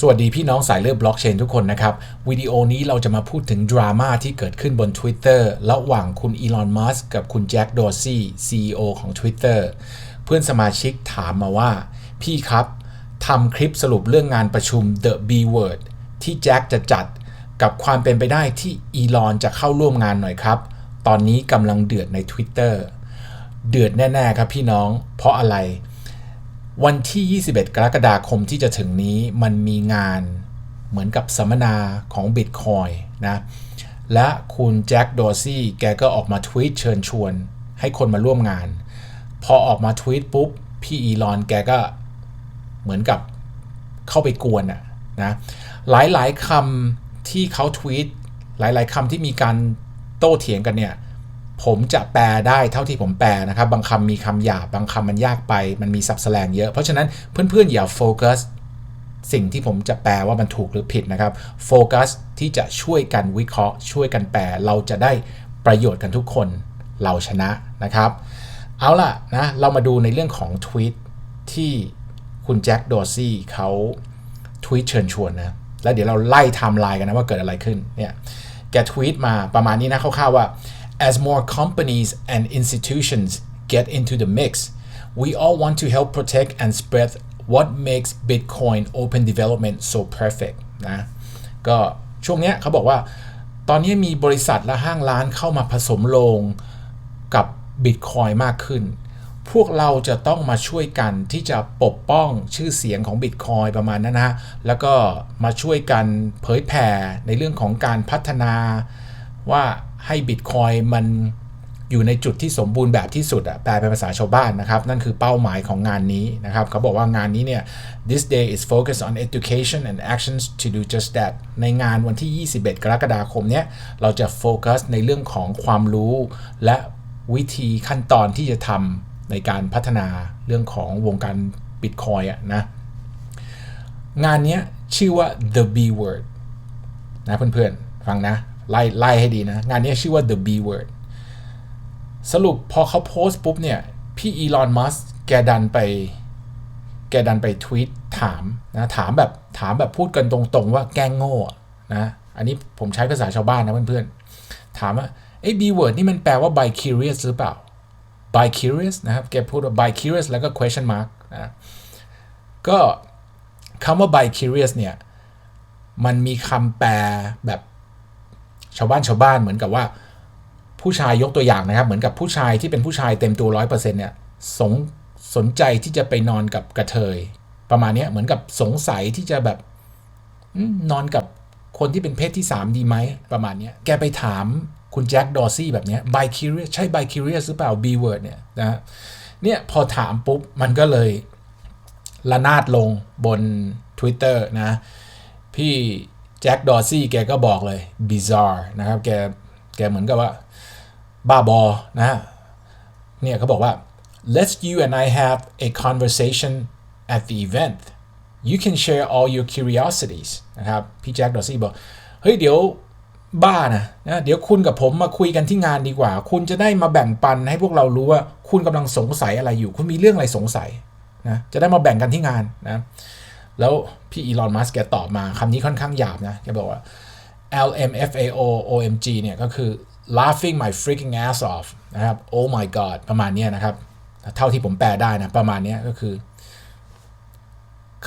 สวัสดีพี่น้องสายเลือดบล็อกเชนทุกคนนะครับ วิดีโอนี้เราจะมาพูดถึงดราม่าที่เกิดขึ้นบน Twitter ระหว่างคุณอีลอนมัสก์กับคุณแจ็คดอร์ซี่ CEO ของ Twitter เพื่อนสมาชิกถามมาว่า พี่ครับทำคลิปสรุปเรื่องงานประชุม The B Word ที่แจ็คจะจัดกับความเป็นไปได้ที่อีลอนจะเข้าร่วมงานหน่อยครับ ตอนนี้กำลังเดือดใน Twitter เดือดแน่ ๆ ครับพี่น้อง เพราะอะไร วันที่ 21 กรกฎาคมที่จะถึงนี้มันมีงานเหมือนกับสัมมนาของ Bitcoin นะ และคุณแจ็คดอร์ซี่แกก็ออกมาทวีตเชิญชวน ให้คนมาร่วมงาน พอออกมาทวีตปุ๊บ พี่อีลอนแกก็เหมือนกับเข้าไปกวนอะนะหลายๆคำที่เขาทวีตหลายๆคำที่มีการโต้เถียงกันเนี่ย ผมจะแปลได้เท่าที่ผมแปลนะครับ บางคำมีคำหยาบบางคำมันยากไป มันมีสับแสลงเยอะ เพราะฉะนั้นเพื่อนๆอย่าโฟกัสสิ่งที่ผมจะแปลว่ามันถูกหรือผิดนะครับ โฟกัสที่จะช่วยกันวิเคราะห์ ช่วยกันแปล เราจะได้ประโยชน์กันทุกคน เราชนะนะครับ เอาล่ะนะ เรามาดูในเรื่องของทวีตที่คุณแจ็คดอร์ซี่เขาทวีตเชิญชวนนะ แล้วเดี๋ยวเราไล่ไทม์ไลน์กันนะว่าเกิดอะไรขึ้น เนี่ย แกทวีตมาประมาณนี้นะคร่าวๆว่า as more companies and institutions get into the mix we all want to help protect and spread what makes Bitcoin open development so perfect นะก็ช่วงเนี้ยเขาบอกว่า ตอนนี้มีบริษัทและห้างร้านเข้ามาผสมลงกับ Bitcoin มากขึ้น พวกเราจะต้องมาช่วยกันที่จะปกป้องชื่อเสียงของ Bitcoin ประมาณนั้นนะแล้วก็มาช่วยกันเผยแผ่ในเรื่องของการพัฒนาว่า ให้ Bitcoin มันอยู่ในจุดที่สมบูรณ์แบบที่สุดอะแปลเป็นภาษาชาวบ้านนะครับ นั่นคือเป้าหมายของงานนี้นะครับ เขาบอกว่างานนี้เนี่ย this day is focused on education and actions to do just that ในงานวันที่ 21 กรกฎาคมเนี้ย เราจะโฟกัสในเรื่องของความรู้ และวิธีขั้นตอนที่จะทำในการพัฒนาเรื่องของวงการ Bitcoin อะนะ งานนี้ชื่อว่า the B word นะเพื่อนๆ ฟังนะ ไล่ไล่ให้ดีนะ งานนี้ชื่อว่า the B word สรุปพอเขาโพสต์ปุ๊บเนี่ย พี่อีลอนมัสแกดันไป แกดันไปทวีตถามนะ ถามแบบถามแบบพูดกันตรงๆว่าแกล้งโง่นะ อันนี้ผมใช้ภาษาชาวบ้านนะเพื่อนๆ ถามว่าไอ้ B word นี่มันแปลว่า by curious หรือเปล่า by curious นะครับ แกพูดว่า by curious แล้วก็ question mark นะก็คำว่า by curious เนี่ย มันมีคำแปลแบบ ชาวบ้านชาวบ้านเหมือนกับว่า ผู้ชายยกตัวอย่างนะครับ เหมือนกับผู้ชายที่เป็นผู้ชายเต็มตัวร้อยเปอร์เซ็นต์เนี่ยสงสนใจที่จะไปนอนกับกระเทย ประมาณนี้เหมือนกับสงสัยที่จะแบบนอนกับคนที่เป็นเพศที่ 3 ดีไหมประมาณนี้แกไปถามคุณแจ็คดอร์ซี่แบบนี้ by curious ใช่ by curious หรือเปล่า B word เนี่ยนะเนี่ยพอถามปุ๊บ มันก็เลยระนาดลงบน Twitter นะ พี่ แจ็คดอร์ซี่แกก็บอกเลย bizarre นะครับแกแกเหมือนกับว่า บ้าบอนะฮะเนี่ยเขาบอกว่า let's you and I have a conversation at the event you can share all your curiosities นะครับพี่แจ็คดอร์ซี่บอก เฮ้ยเดี๋ยวบ้านะนะเดี๋ยวคุณกับผมมาคุยกันที่งานดีกว่า คุณจะได้มาแบ่งปันให้พวกเรารู้ว่าคุณกำลังสงสัยอะไรอยู่ คุณมีเรื่องอะไรสงสัยนะจะได้มาแบ่งกันที่งานนะ แล้วพี่อีลอนมัสก์แกตอบมาคำนี้ค่อนข้างหยาบนะ แกบอกว่า LMFAO OMG เนี่ยก็คือ laughing my freaking ass off นะครับ oh my god ประมาณนี้นะครับ เท่าที่ผมแปลได้นะ ประมาณนี้ก็คือ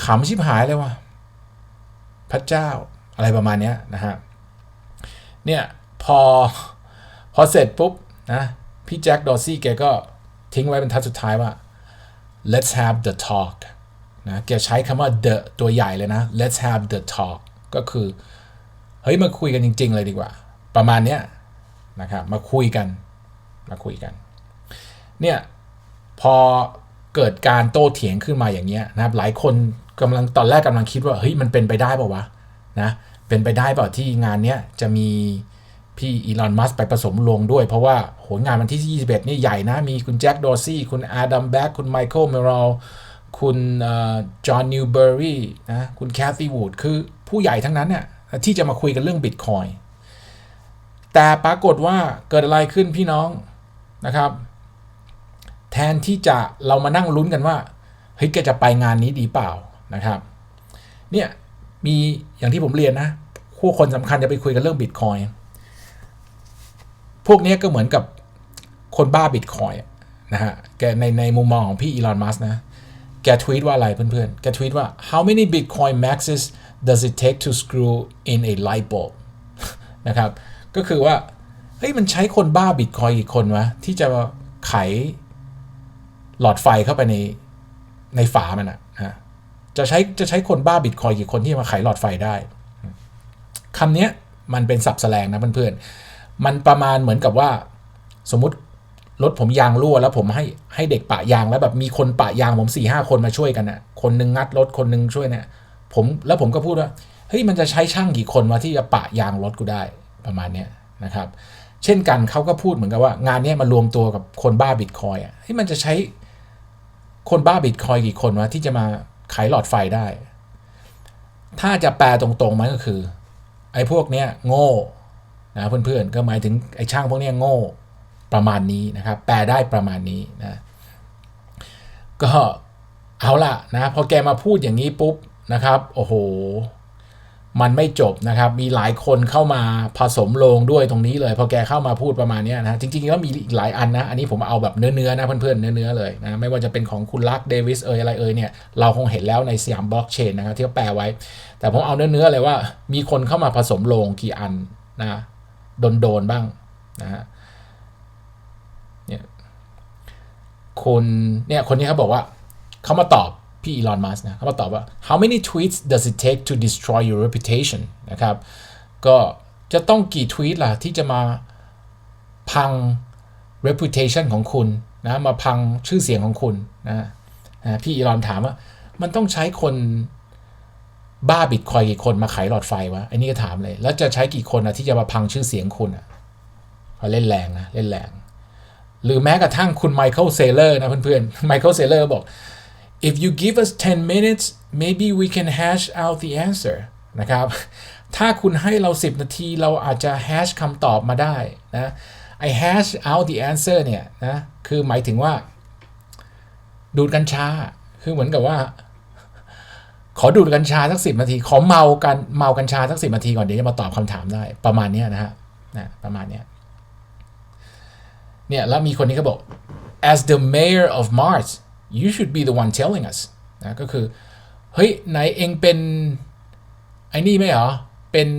ขำชิบหายเลยว่ะพระเจ้าอะไรประมาณนี้นะฮะเนี่ยพอพอเสร็จปุ๊บนะพี่แจ็คดอร์ซี่แกก็ทิ้งไว้เป็นทัดสุดท้ายว่า let's have the talk นะแกใช้คำว่า the ตัวใหญ่เลยนะ let's have the talk ก็คือ เฮ้ย มาคุยกันจริง ๆ เลยดีกว่า ประมาณเนี้ยนะครับมาคุยกันมาคุยกัน เนี่ย พอเกิดการโต้เถียงขึ้นมาอย่างเงี้ยนะครับ หลายคนกำลังตอนแรกกำลังคิดว่า เฮ้ย มันเป็นไปได้ป่าวะนะเป็นไปได้เปล่าที่งานเนี้ยจะมีพี่อีลอน มัสไปผสมลงด้วย เพราะว่าโหงานวันที่ 21 นี่ใหญ่นะ มีคุณแจ็คดอร์ซี่ คุณอาดัมแบ็กคุณไมเคิลเมรัล คุณจอห์นนิวเบอร์รี่นะคุณแคทตี้วูดคือผู้ใหญ่ทั้งนั้นเนี่ยที่จะมาคุยกันเรื่องบิตคอยแต่ปรากฏว่าเกิดอะไรขึ้นพี่น้องนะครับ แทนที่จะเรามานั่งลุ้นกันว่าเฮ้ยแกจะไปงานนี้ดีเปล่านะครับเนี่ยมีอย่างที่ผมเรียนนะผู้คนสำคัญจะไปคุยกันเรื่องบิตคอยพวกนี้ก็เหมือนกับคนบ้าบิตคอยนะฮะแกในในมุมมองของพี่อีลอนมัสนะ แกทวีตว่าอะไรเพื่อนๆ แกทวีตว่า how many bitcoin maxes does it take to screw in a light bulb นะครับ ก็คือว่า เฮ้ย มันใช้คนบ้าบิตคอยกี่คนวะ ที่จะไขหลอดไฟเข้าไปใน ในฝามันอะะจะใช้จะใช้คนบ้าบิตคอยกี่คนที่มาไขหลอดไฟได้คำนี้มันเป็นสับแสลงนะเพื่อนๆ มันประมาณเหมือนกับว่า สมมติ รถผมยางรั่วแล้วผมให้ให้เด็กปะยางแล้วแบบมีคนปะยางผมสี่ห้าคนมาช่วยกันนะ่ะ คนนึงงัดรถคนนึงช่วยเนี่ยผมแล้วผมก็พูดว่าเฮ้ยมันจะใช้ช่างกี่คนวะที่จะปะยางรถกูได้ประมาณเนี้ยนะครับ เช่นกันเขาก็พูดเหมือนกับว่างานนี้มารวมตัวกับคนบ้าบิตคอยอะเฮ้ยมันจะใช้คนบ้าบิตคอยกี่คนวะที่จะมาไขหลอดไฟได้ ถ้าจะแปลตรงๆมันก็คือ ไอ้พวกเนี้ยโง่นะเพื่อนๆก็หมายถึงไอ้ช่างพวกเนี้ยโง่ ประมาณนี้นะครับ แปลได้ประมาณนี้นะก็เอาล่ะนะพอแกมาพูดอย่างนี้ปุ๊บนะครับ โอ้โห มันไม่จบนะครับ มีหลายคนเข้ามาผสมลงด้วยตรงนี้เลย พอแกเข้ามาพูดประมาณนี้นะจริงๆแล้วมีอีกหลายอันนะ อันนี้ผมเอาแบบเนื้อๆนะเพื่อนๆเนื้อๆเลยนะไม่ว่าจะเป็นของคุณลักเดวิสเอยอะไรเอยเนี่ยเราคงเห็นแล้วในสยามบล็อกเชนนะครับที่เขาแปลไว้ แต่ผมเอาเนื้อๆเลยว่า มีคนเข้ามาผสมลงกี่อันนะโดนๆบ้างนะฮะ คนเนี่ยคนนี้เขาบอกว่าเขามาตอบพี่อีลอนมัสนะเขามาตอบว่า how many tweets does it take to destroy your reputation นะครับ ก็จะต้องกี่ทวีตล่ะ ที่จะมาพัง reputation ของคุณนะมาพังชื่อเสียงของคุณนะนะพี่อีลอนถามว่า มันต้องใช้คนบ้าบิตคอยกี่คนมาไขหลอดไฟวะไอ้นี่ก็ถามเลย แล้วจะใช้กี่คนนะที่จะมาพังชื่อเสียงคุณอะเล่นแรงนะ เล่นแรง หรือแม้กระทั่งคุณไมเคิลเซเลอร์นะเพื่อนๆไมเคิลเซเลอร์บอก if you give us 10 minutes maybe we can hash out the answer นะครับ ถ้าคุณให้เรา 10 นาทีเราอาจจะ hash คำตอบมาได้นะไอ hash out the answer เนี่ยนะคือหมายถึงว่า ดูดกัญชา คือเหมือนกับว่า ขอดูดกัญชาสักสินาที ขอเมากันเมากัญชาสักสินาทีก่อนเดี๋ยวจะมาตอบคำถามได้ประมาณนี้นะฮะนะประมาณนี้ เนี่ยแล้วมีคนนี้ก็บอก as the mayor of Mars you should be the one telling us นะก็คือ เฮ้ยไหนเองเป็น ไอ้นี่ไหมเหรอ เป็น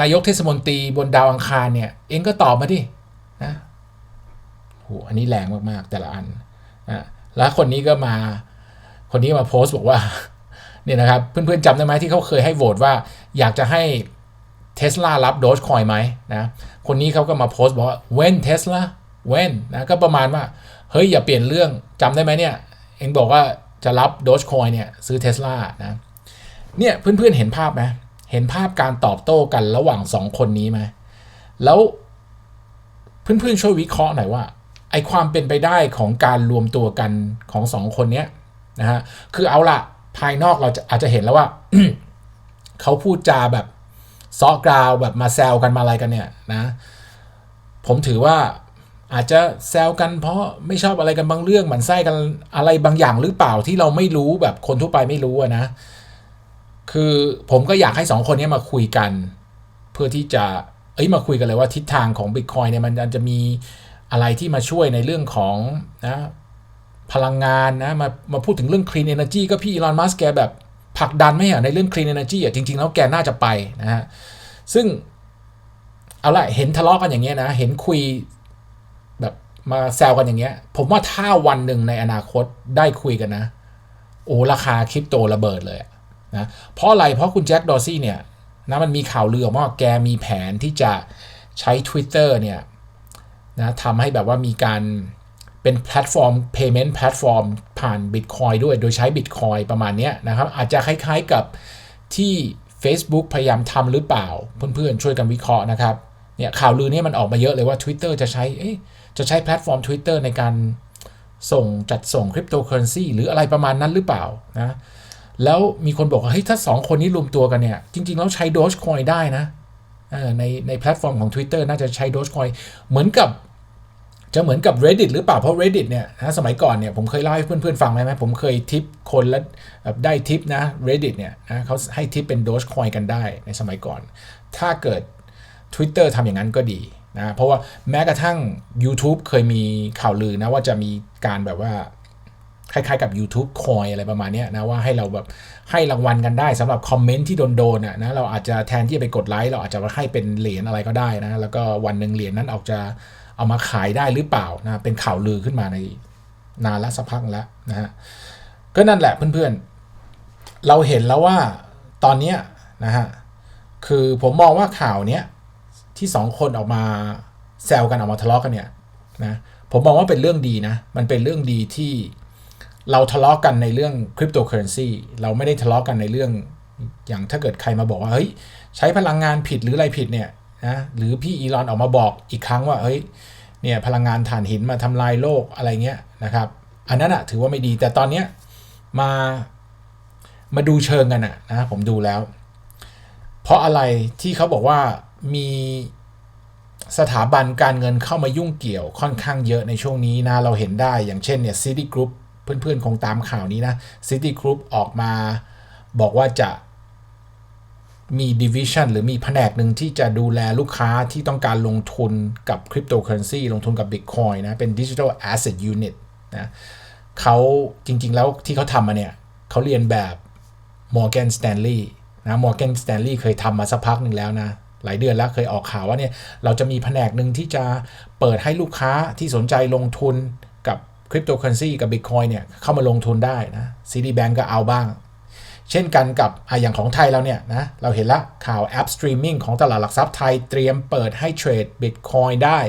นายกเทศมนตรีบนดาวอังคารเนี่ย เองก็ตอบมาดินะโหอันนี้แรงมากๆ แต่ละอันนะแล้วคนนี้ก็มา คนนี้มาโพสต์บอกว่าเนี่ยนะครับ เพื่อนๆจำได้ไหมที่เขาเคยให้โหวตว่าอยากจะให้ เทสลารับโดจคอยไหมนะคนนี้เขาก็มาโพสต์บอกว่า when Tesla when นะก็ประมาณว่า เฮ้ย อย่าเปลี่ยนเรื่องจำได้ไหมเนี่ย เองบอกว่าจะรับโดจคอยเนี่ย ซื้อเทสลานะเนี่ยเพื่อนๆเห็นภาพไหมเห็นภาพการตอบโต้กันระหว่างสองคนนี้ไหมแล้วเพื่อนๆช่วยวิเคราะห์หน่อยว่าไอความเป็นไปได้ของการรวมตัวกันของสองคนเนี้ยนะฮะคือเอาละภายนอกเราจะอาจจะเห็นแล้วว่าเขาพูดจาแบบ ซอกราวแบบมาแซวกันมาอะไรกันเนี่ยนะผมถือว่าอาจจะแซวกันเพราะไม่ชอบอะไรกันบางเรื่องหมันไส้กันอะไรบางอย่างหรือเปล่าที่เราไม่รู้แบบคนทั่วไปไม่รู้นะ คือผมก็อยากให้สองคนนี้มาคุยกัน เพื่อที่จะเอ้ยมาคุยกันเลยว่าทิศทางของ Bitcoin เนี่ยมันจะมีอะไรที่มาช่วยในเรื่องของนะพลังงานนะมามาพูดถึงเรื่อง Clean Energy ก็พี่อีลอนมัสแกแบบ ผลักดันไม่เหรอในเรื่อง Clean Energy อะจริง ๆ แล้วแกน่าจะไปนะฮะซึ่งเอาละเห็นทะเลาะกันอย่างเงี้ยนะ เห็นคุยแบบมาแซวกันอย่างเงี้ย ผมว่าถ้าวันหนึ่งในอนาคตได้คุยกันนะ โอ้ราคาคริปโตระเบิดเลยนะเพราะอะไรเพราะคุณแจ็คดอซี่เนี่ยนะมันมีข่าวลือออกมาว่าแกมีแผนที่จะใช้ Twitter เนี่ยนะทำให้แบบว่ามีการ เป็นแพลตฟอร์ม payment แพลตฟอร์มผ่าน Bitcoin ด้วย โดยใช้ Bitcoin ประมาณนี้นะครับ อาจจะคล้ายๆกับที่ Facebook พยายามทำหรือเปล่า เพื่อนๆ ช่วยกันวิเคราะห์นะครับ เนี่ยข่าวลือนี้มันออกมาเยอะเลยว่า Twitter จะใช้จะใช้แพลตฟอร์ม Twitter ในการส่งจัดส่งคริปโตเคอเรนซีหรืออะไรประมาณนั้นหรือเปล่านะแล้วมีคนบอกว่าเฮ้ยถ้า 2 คนนี้รวมตัวกันเนี่ย จริง ๆ แล้วใช้ Dogecoin ได้นะในในแพลตฟอร์มของ Twitter น่าจะใช้ Dogecoin เหมือนกับ จะเหมือนกับ Reddit หรือเปล่า เพราะ Reddit เนี่ยนะสมัยก่อนเนี่ยผมเคยเล่าให้เพื่อนๆฟังไหมไหมผมเคยทิปคนแล้วได้ทิปนะ Reddit เนี่ยนะเขาให้ทิปเป็น Dogecoin กันได้ในสมัยก่อน ถ้าเกิด Twitter ทำอย่างนั้นก็ดีนะเพราะว่าแม้กระทั่ง YouTube เคยมีข่าวลือนะว่าจะมีการแบบว่าคล้ายๆกับ YouTube Coin อะไรประมาณนี้นะ ว่าให้เราแบบให้รางวัลกันได้สำหรับคอมเมนต์ที่โดนๆนะนะเราอาจจะแทนที่จะไปกดไลค์เราอาจจะให้เป็นเหรียญอะไรก็ได้นะ แล้วก็วันหนึ่งเหรียญนั้นออกจะ เอามาขายได้หรือเปล่านะเป็นข่าวลือขึ้นมาในนานละสักพักแล้วนะฮะก็นั่นแหละเพื่อนๆ เราเห็นแล้วว่าตอนนี้นะฮะคือผมมองว่าข่าวเนี้ยที่สองคนออกมาแซวกันออกมาทะเลาะกันเนี่ยนะผมมองว่าเป็นเรื่องดีนะ มันเป็นเรื่องดีที่เราทะเลาะกันในเรื่องคริปโตเคอเรนซีเราไม่ได้ทะเลาะกันในเรื่องอย่างถ้าเกิดใครมาบอกว่าเฮ้ยใช้พลังงานผิดหรืออะไรผิดเนี่ย นะหรือพี่อีลอนออกมาบอกอีกครั้งว่าเฮ้ยเนี่ยพลังงานถ่านหินมาทำลายโลกอะไรเงี้ยนะครับ อันนั้นอะถือว่าไม่ดีแต่ตอนเนี้ยมามาดูเชิงกันอะนะผมดูแล้ว เพราะอะไรที่เขาบอกว่ามีสถาบันการเงินเข้ามายุ่งเกี่ยวค่อนข้างเยอะในช่วงนี้นะเราเห็นได้อย่างเช่นเนี่ย City Group เพื่อนๆคงตามข่าวนี้นะ City Group ออกมาบอกว่าจะ มี division หรือมีแผนกหนึ่งที่จะดูแลลูกค้าที่ต้องการลงทุนกับคริปโตเคอเรนซีลงทุนกับ Bitcoin นะ เป็น Digital Asset Unit นะเขาจริง ๆ แล้วที่เขาทำมาเนี่ยเขาเรียนแบบ Morgan Stanley นะ Morgan Stanley เคยทำมาสักพักหนึ่งแล้วนะ หลายเดือนแล้วเคยออกข่าวว่าเนี่ยเราจะมีแผนกหนึ่งที่จะเปิดให้ลูกค้าที่สนใจลงทุนกับคริปโตเคอเรนซีกับ Bitcoin เนี่ยเข้ามาลงทุนได้นะ Citibank ก็เอาบ้าง เช่นกันกับอะอย่างของไทยเราเนี่ยนะเราเห็นละข่าวแอปสตรีมมิ่งของตลาดหลักทรัพย์ไทยเตรียมเปิดให้เทรด Bitcoin ได้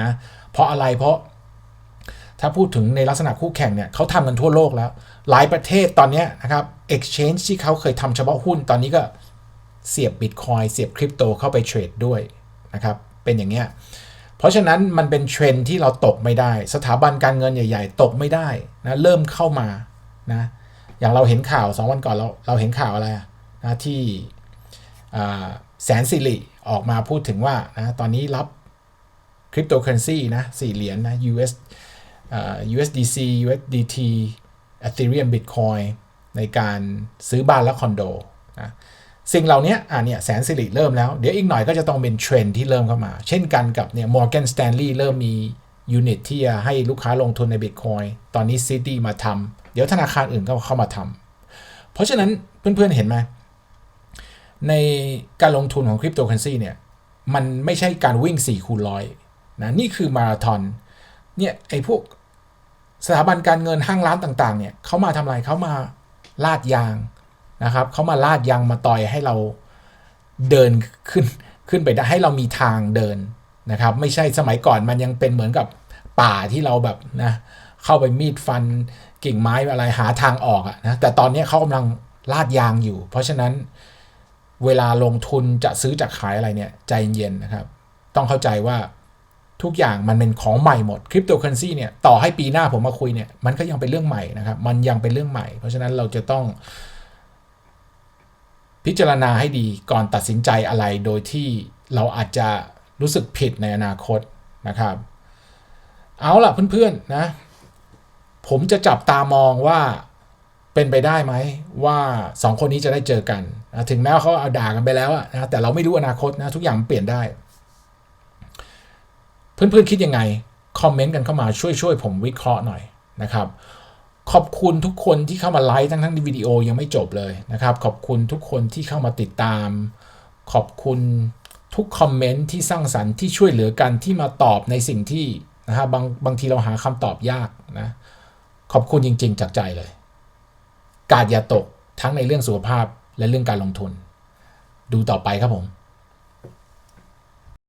นะเพราะอะไรเพราะถ้าพูดถึงในลักษณะคู่แข่งเนี่ยเขาทำกันทั่วโลกแล้ว หลายประเทศตอนนี้นะครับ Exchange ที่เขาเคยทำเฉพาะหุ้นตอนนี้ก็เสียบ Bitcoin เสียบคริปโตเข้าไปเทรดด้วยนะครับเป็นอย่างเงี้ยเพราะฉะนั้นมันเป็นเทรนที่เราตกไม่ได้ สถาบันการเงินใหญ่ ๆ ตกไม่ได้นะเริ่มเข้ามานะ อย่างเราเห็นข่าว2วันก่อนเราเราเห็นข่าวอะไรนะที่แสนสิริออกมาพูดถึงว่านะตอนนี้รับคริปโตเคอเรนซีนะสี่เหรียญนะ US USDC USDT Ethereum Bitcoin ในการซื้อบ้านและคอนโดนะสิ่งเหล่านี้อะเนี่ยแสนสิริเริ่มแล้ว เดี๋ยวอีกหน่อยก็จะต้องเป็นเทรนที่เริ่มเข้ามา เช่นกันกับเนี่ย Morgan Stanley เริ่มมียูนิตที่จะให้ลูกค้าลงทุนใน Bitcoin ตอนนี้ City มาทำ เดี๋ยวธนาคารอื่นก็เข้ามาทำเพราะฉะนั้นเพื่อนๆเห็นไหมในการลงทุนของคริปโตเคอเรนซีเนี่ยมันไม่ใช่การวิ่ง4คูณร้อยนะนี่คือมาราธอนเนี่ยไอ้พวกสถาบันการเงินห้างร้านต่างๆเนี่ยเขามาทำอะไรเขามาลาดยางนะครับเขามาลาดยางมาต่อยให้เราเดินขึ้นขึ้นไปได้ให้เรามีทางเดินนะครับ ไม่ใช่สมัยก่อนมันยังเป็นเหมือนกับป่าที่เราแบบนะเข้าไปมีดฟัน กิ่งไม้อะไรหาทางออกอะนะแต่ตอนนี้เขากำลังลาดยางอยู่ เพราะฉะนั้นเวลาลงทุนจะซื้อจะขายอะไรเนี่ยใจเย็นนะครับ ต้องเข้าใจว่าทุกอย่างมันเป็นของใหม่หมดคริปโตเคอเรนซีเนี่ยต่อให้ปีหน้าผมมาคุยเนี่ยมันก็ยังเป็นเรื่องใหม่นะครับ มันยังเป็นเรื่องใหม่ เพราะฉะนั้นเราจะต้อง พิจารณาให้ดีก่อนตัดสินใจอะไรโดยที่เราอาจจะรู้สึกผิดในอนาคตนะครับ เอาล่ะเพื่อนๆนะ ผมจะจับตามองว่าเป็นไปได้ไหมว่าสองคนนี้จะได้เจอกันนะถึงแม้ว่าเขาเอาด่ากันไปแล้วนะแต่เราไม่รู้อนาคตนะทุกอย่างเปลี่ยนได้ เพื่อนๆคิดยังไง คอมเมนต์กันเข้ามาช่วยช่วยผมวิเคราะห์หน่อยนะครับขอบคุณทุกคนที่เข้ามาไลฟ์ทั้งทั้งวิดีโอยังไม่จบเลยนะครับ ขอบคุณทุกคนที่เข้ามาติดตาม ขอบคุณทุกคอมเมนต์ที่สร้างสรรค์ที่ช่วยเหลือกันที่มาตอบในสิ่งที่นะฮะบางบางทีเราหาคำตอบยากนะ ขอบคุณจริง ๆ จากใจเลย กาดอย่าตกทั้งในเรื่องสุขภาพและเรื่องการลงทุน ดูต่อไปครับผม